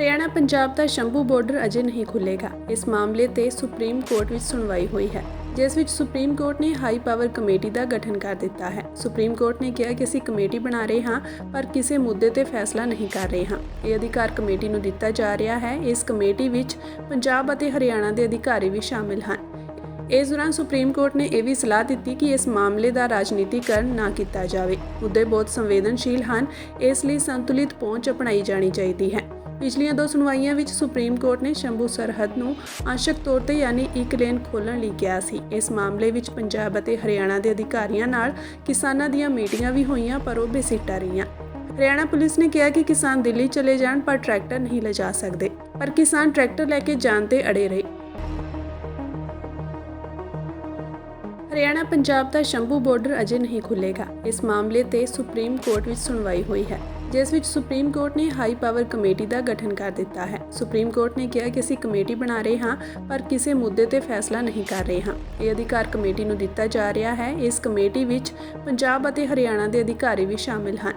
ਹਰਿਆਣਾ ਪੰਜਾਬ ਦਾ ਸ਼ੰਭੂ ਬਾਰਡਰ ਅਜੇ ਨਹੀਂ ਖੁੱਲੇਗਾ ਇਸ ਮਾਮਲੇ ਤੇ ਸੁਪਰੀਮ ਕੋਰਟ ਵਿੱਚ ਸੁਣਵਾਈ ਹੋਈ ਹੈ, ਜਿਸ ਵਿੱਚ ਸੁਪਰੀਮ ਕੋਰਟ ਨੇ ਹਾਈ ਪਾਵਰ ਕਮੇਟੀ ਦਾ ਗਠਨ ਕਰ ਦਿੱਤਾ ਹੈ। ਸੁਪਰੀਮ ਕੋਰਟ ਨੇ ਕਿਹਾ ਕਿ ਅਸੀਂ ਕਮੇਟੀ ਬਣਾ ਰਹੇ ਹਾਂ, ਪਰ ਕਿਸੇ ਮੁੱਦੇ ਤੇ ਫੈਸਲਾ ਨਹੀਂ ਕਰ ਰਹੇ ਹਾਂ। ਇਹ ਅਧਿਕਾਰ ਕਮੇਟੀ ਨੂੰ ਦਿੱਤਾ ਜਾ ਰਿਹਾ ਹੈ। ਇਸ ਕਮੇਟੀ ਵਿੱਚ ਪੰਜਾਬ ਅਤੇ ਹਰਿਆਣਾ ਦੇ ਅਧਿਕਾਰੀ ਵੀ ਸ਼ਾਮਿਲ ਹਨ। ਇਸ ਦੌਰਾਨ ਸੁਪਰੀਮ ਕੋਰਟ ਨੇ ਇਹ ਵੀ ਸਲਾਹ ਦਿੱਤੀ ਕਿ ਇਸ ਮਾਮਲੇ ਦਾ ਰਾਜਨੀਤੀਕਰਨ ਨਾ ਕੀਤਾ ਜਾਵੇ। ਮੁੱਦੇ ਬਹੁਤ ਸੰਵੇਦਨਸ਼ੀਲ ਹਨ। ਇਸ ਲਈ ਸੰਤੁਲਿਤ ਪਹੁੰਚ ਅਪਣਾਈ ਜਾਣੀ ਚਾਹੀਦੀ ਹੈ। ਪਿਛਲੀਆਂ ਦੋ ਸੁਣਵਾਈਆਂ ਵਿੱਚ ਸੁਪਰੀਮ ਕੋਰਟ ਨੇ ਸ਼ੰਭੂ ਸਰਹੱਦ ਨੂੰ ਅੰਸ਼ਕ ਤੌਰ ਤੇ ਯਾਨੀ ਇੱਕ ਲੇਨ ਖੋਲ੍ਹਣ ਲਈ ਕਿਹਾ ਸੀ। ਇਸ ਮਾਮਲੇ ਵਿੱਚ ਪੰਜਾਬ ਅਤੇ ਹਰਿਆਣਾ ਦੇ ਅਧਿਕਾਰੀਆਂ ਨਾਲ ਕਿਸਾਨਾਂ ਦੀਆਂ ਮੀਟਿੰਗਾਂ ਵੀ ਹੋਈਆਂ, ਪਰ ਉਹ ਬੇਸਿੱਟਾ ਰਹੀਆਂ। ਹਰਿਆਣਾ ਪੁਲਿਸ ਨੇ ਕਿਹਾ ਕਿ ਕਿਸਾਨ ਦਿੱਲੀ ਚਲੇ ਜਾਣ, ਪਰ ਟਰੈਕਟਰ ਨਹੀਂ ਲਿਜਾ ਸਕਦੇ। ਪਰ ਕਿਸਾਨ ਟਰੈਕਟਰ ਲੈ ਕੇ ਜਾਣ ਤੇ ਅੜੇ ਰਹੇ। ਹਰਿਆਣਾ ਪੰਜਾਬ ਦਾ ਸ਼ੰਭੂ ਬਾਰਡਰ ਅਜੇ ਨਹੀਂ ਖੁੱਲੇਗਾ ਇਸ ਮਾਮਲੇ ਤੇ ਸੁਪਰੀਮ ਕੋਰਟ ਵਿੱਚ ਸੁਣਵਾਈ ਹੋਈ ਹੈ। ਜਿਸ ਵਿੱਚ ਸੁਪਰੀਮ ਕੋਰਟ ਨੇ ਹਾਈ ਪਾਵਰ ਕਮੇਟੀ ਦਾ ਗਠਨ ਕਰ ਦਿੱਤਾ ਹੈ। ਸੁਪਰੀਮ ਕੋਰਟ ਨੇ ਕਿਹਾ ਕਿ ਅਸੀਂ ਕਮੇਟੀ ਬਣਾ ਰਹੇ ਹਾਂ, ਪਰ ਕਿਸੇ ਮੁੱਦੇ ਤੇ ਫੈਸਲਾ ਨਹੀਂ ਕਰ ਰਹੇ ਹਾਂ। ਇਹ ਅਧਿਕਾਰ ਕਮੇਟੀ ਨੂੰ ਦਿੱਤਾ ਜਾ ਰਿਹਾ ਹੈ। ਇਸ ਕਮੇਟੀ ਵਿੱਚ ਪੰਜਾਬ ਅਤੇ ਹਰਿਆਣਾ ਦੇ ਅਧਿਕਾਰੀ ਵੀ ਸ਼ਾਮਿਲ ਹਨ।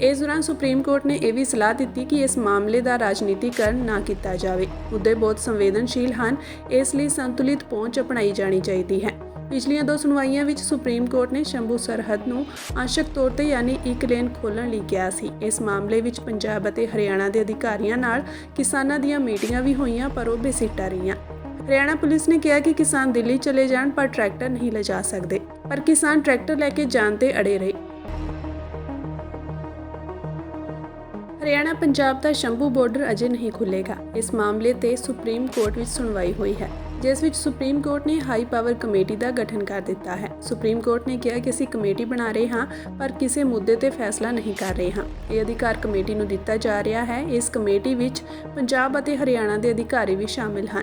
ਇਸ ਦੌਰਾਨ ਸੁਪਰੀਮ ਕੋਰਟ ਨੇ ਇਹ ਵੀ ਸਲਾਹ ਦਿੱਤੀ ਕਿ ਇਸ ਮਾਮਲੇ ਦਾ ਰਾਜਨੀਤੀਕਰਨ ਨਾ ਕੀਤਾ ਜਾਵੇ। ਮੁੱਦੇ ਬਹੁਤ ਸੰਵੇਦਨਸ਼ੀਲ ਹਨ। ਇਸ ਲਈ ਸੰਤੁਲਿਤ ਪਹੁੰਚ ਅਪਣਾਈ ਜਾਣੀ ਚਾਹੀਦੀ ਹੈ। ਪਿਛਲੀਆਂ ਦੋ ਸੁਣਵਾਈਆਂ ਵਿੱਚ ਸੁਪਰੀਮ ਕੋਰਟ ਨੇ ਸ਼ੰਭੂ ਸਰਹੱਦ ਨੂੰ ਅੰਸ਼ਕ ਤੌਰ ਤੇ ਯਾਨੀ ਇੱਕ ਲੇਨ ਖੋਲ੍ਹਣ ਲਈ ਕਿਹਾ ਸੀ। ਇਸ ਮਾਮਲੇ ਵਿੱਚ ਪੰਜਾਬ ਅਤੇ ਹਰਿਆਣਾ ਦੇ ਅਧਿਕਾਰੀਆਂ ਨਾਲ ਕਿਸਾਨਾਂ ਦੀਆਂ ਮੀਟਿੰਗਾਂ ਵੀ ਹੋਈਆਂ, ਪਰ ਉਹ ਬੇਸਿੱਟਾ ਰਹੀਆਂ। ਹਰਿਆਣਾ ਪੁਲਿਸ ਨੇ ਕਿਹਾ ਕਿ ਕਿਸਾਨ ਦਿੱਲੀ ਚਲੇ ਜਾਣ, ਪਰ ਟਰੈਕਟਰ ਨਹੀਂ ਲਿਜਾ ਸਕਦੇ, ਪਰ ਕਿਸਾਨ ਟਰੈਕਟਰ ਲੈ ਕੇ ਜਾਣ ਤੇ ਅੜੇ ਰਹੇ। ਹਰਿਆਣਾ ਪੰਜਾਬ ਦਾ ਸ਼ੰਭੂ ਬਾਰਡਰ ਅਜੇ ਨਹੀਂ ਖੁੱਲੇਗਾ ਇਸ ਮਾਮਲੇ ਤੇ ਸੁਪਰੀਮ ਕੋਰਟ ਵਿੱਚ ਸੁਣਵਾਈ ਹੋਈ ਹੈ। ਜਿਸ ਵਿੱਚ ਸੁਪਰੀਮ ਕੋਰਟ ਨੇ ਹਾਈ ਪਾਵਰ ਕਮੇਟੀ ਦਾ ਗਠਨ ਕਰ ਦਿੱਤਾ ਹੈ। ਸੁਪਰੀਮ ਕੋਰਟ ਨੇ ਕਿਹਾ ਕਿ ਅਸੀਂ ਕਮੇਟੀ ਬਣਾ ਰਹੇ ਹਾਂ, ਪਰ ਕਿਸੇ ਮੁੱਦੇ ਤੇ ਫੈਸਲਾ ਨਹੀਂ ਕਰ ਰਹੇ ਹਾਂ। ਇਹ ਅਧਿਕਾਰ ਕਮੇਟੀ ਨੂੰ ਦਿੱਤਾ ਜਾ ਰਿਹਾ ਹੈ। ਇਸ ਕਮੇਟੀ ਵਿੱਚ ਪੰਜਾਬ ਅਤੇ ਹਰਿਆਣਾ ਦੇ ਅਧਿਕਾਰੀ ਵੀ ਸ਼ਾਮਿਲ ਹਨ।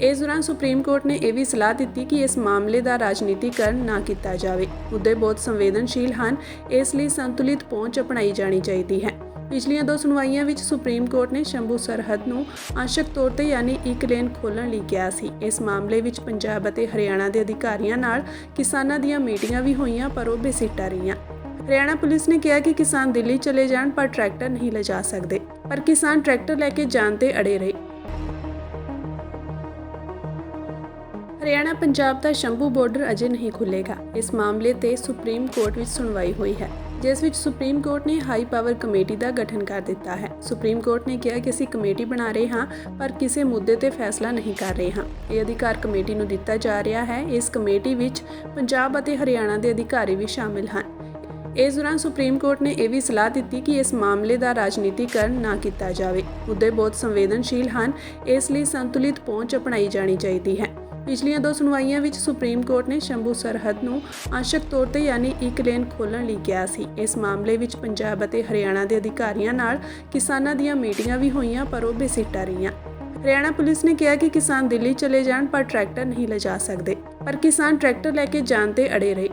ਇਸ ਦੌਰਾਨ ਸੁਪਰੀਮ ਕੋਰਟ ਨੇ ਇਹ ਵੀ ਸਲਾਹ ਦਿੱਤੀ ਕਿ ਇਸ ਮਾਮਲੇ ਦਾ ਰਾਜਨੀਤੀਕਰਨ ਨਾ ਕੀਤਾ ਜਾਵੇ। ਮੁੱਦੇ ਬਹੁਤ ਸੰਵੇਦਨਸ਼ੀਲ ਹਨ। ਇਸ ਲਈ ਸੰਤੁਲਿਤ ਪਹੁੰਚ ਅਪਣਾਈ ਜਾਣੀ ਚਾਹੀਦੀ ਹੈ। ਪਿਛਲੀਆਂ ਦੋ ਸੁਣਵਾਈਆਂ ਵਿੱਚ ਸੁਪਰੀਮ ਕੋਰਟ ਨੇ ਸ਼ੰਭੂ ਸਰਹੱਦ ਨੂੰ ਅੰਸ਼ਕ ਤੌਰ ਤੇ ਯਾਨੀ ਇੱਕ ਲੇਨ ਖੋਲਣ ਲਈ ਕਿਹਾ ਸੀ। ਇਸ ਮਾਮਲੇ ਵਿੱਚ ਪੰਜਾਬ ਅਤੇ ਹਰਿਆਣਾ ਦੇ ਅਧਿਕਾਰੀਆਂ ਨਾਲ ਕਿਸਾਨਾਂ ਦੀਆਂ ਮੀਟਿੰਗਾਂ ਵੀ ਹੋਈਆਂ, ਪਰ ਉਹ ਬੇਸਿੱਟਾ ਰਹੀਆਂ। ਹਰਿਆਣਾ ਪੁਲਿਸ ਨੇ ਕਿਹਾ ਕਿ ਕਿਸਾਨ ਦਿੱਲੀ ਚਲੇ ਜਾਣ, ਪਰ ਟਰੈਕਟਰ ਨਹੀਂ ਲਿਜਾ ਸਕਦੇ। ਪਰ ਕਿਸਾਨ ਟਰੈਕਟਰ ਲੈ ਕੇ ਜਾਣ ਤੇ ਅੜੇ ਰਹੇ। ਹਰਿਆਣਾ ਪੰਜਾਬ ਦਾ ਸ਼ੰਭੂ ਬਾਰਡਰ ਅਜੇ ਨਹੀਂ ਖੁੱਲੇਗਾ ਇਸ ਮਾਮਲੇ ਤੇ ਸੁਪਰੀਮ ਕੋਰਟ ਵਿੱਚ ਸੁਣਵਾਈ ਹੋਈ ਹੈ, ਜਿਸ ਵਿੱਚ ਸੁਪਰੀਮ ਕੋਰਟ ਨੇ ਹਾਈ ਪਾਵਰ ਕਮੇਟੀ ਦਾ ਗਠਨ ਕਰ ਦਿੱਤਾ ਹੈ। ਸੁਪਰੀਮ ਕੋਰਟ ਨੇ ਕਿਹਾ ਕਿ ਅਸੀਂ ਕਮੇਟੀ ਬਣਾ ਰਹੇ ਹਾਂ, ਪਰ ਕਿਸੇ ਮੁੱਦੇ ਤੇ ਫੈਸਲਾ ਨਹੀਂ ਕਰ ਰਹੇ ਹਾਂ। ਇਹ ਅਧਿਕਾਰ ਕਮੇਟੀ ਨੂੰ ਦਿੱਤਾ ਜਾ ਰਿਹਾ ਹੈ। ਇਸ ਕਮੇਟੀ ਵਿੱਚ ਪੰਜਾਬ ਅਤੇ ਹਰਿਆਣਾ ਦੇ ਅਧਿਕਾਰੀ ਵੀ ਸ਼ਾਮਿਲ ਹਨ। ਇਸ ਦੌਰਾਨ ਸੁਪਰੀਮ ਕੋਰਟ ਨੇ ਇਹ ਵੀ ਸਲਾਹ ਦਿੱਤੀ ਕਿ ਇਸ ਮਾਮਲੇ ਦਾ ਰਾਜਨੀਤੀਕਰਨ ਨਾ ਕੀਤਾ ਜਾਵੇ। ਮੁੱਦੇ ਬਹੁਤ ਸੰਵੇਦਨਸ਼ੀਲ ਹਨ। ਇਸ ਲਈ ਸੰਤੁਲਿਤ ਪਹੁੰਚ ਅਪਣਾਈ ਜਾਣੀ ਚਾਹੀਦੀ ਹੈ। ਪਿਛਲੀਆਂ ਦੋ ਸੁਣਵਾਈਆਂ ਵਿੱਚ ਸੁਪਰੀਮ ਕੋਰਟ ਨੇ ਸ਼ੰਭੂ ਸਰਹੱਦ ਨੂੰ ਅੰਸ਼ਕ ਤੌਰ ਤੇ ਯਾਨੀ ਇੱਕ ਲੇਨ ਖੋਲਣ ਲਈ ਕਿਹਾ ਸੀ। ਇਸ ਮਾਮਲੇ ਵਿੱਚ ਪੰਜਾਬ ਅਤੇ ਹਰਿਆਣਾ ਦੇ ਅਧਿਕਾਰੀਆਂ ਨਾਲ ਕਿਸਾਨਾਂ ਦੀਆਂ ਮੀਟਿੰਗਾਂ ਵੀ ਹੋਈਆਂ, ਪਰ ਉਹ ਬੇਸਿੱਟਾ ਰਹੀਆਂ। ਹਰਿਆਣਾ ਪੁਲਿਸ ਨੇ ਕਿਹਾ ਕਿ ਕਿਸਾਨ ਦਿੱਲੀ ਚਲੇ ਜਾਣ, ਪਰ ਟਰੈਕਟਰ ਨਹੀਂ ਲਿਜਾ ਸਕਦੇ। ਪਰ ਕਿਸਾਨ ਟਰੈਕਟਰ ਲੈ ਕੇ ਜਾਣ ਤੇ ਅੜੇ ਰਹੇ।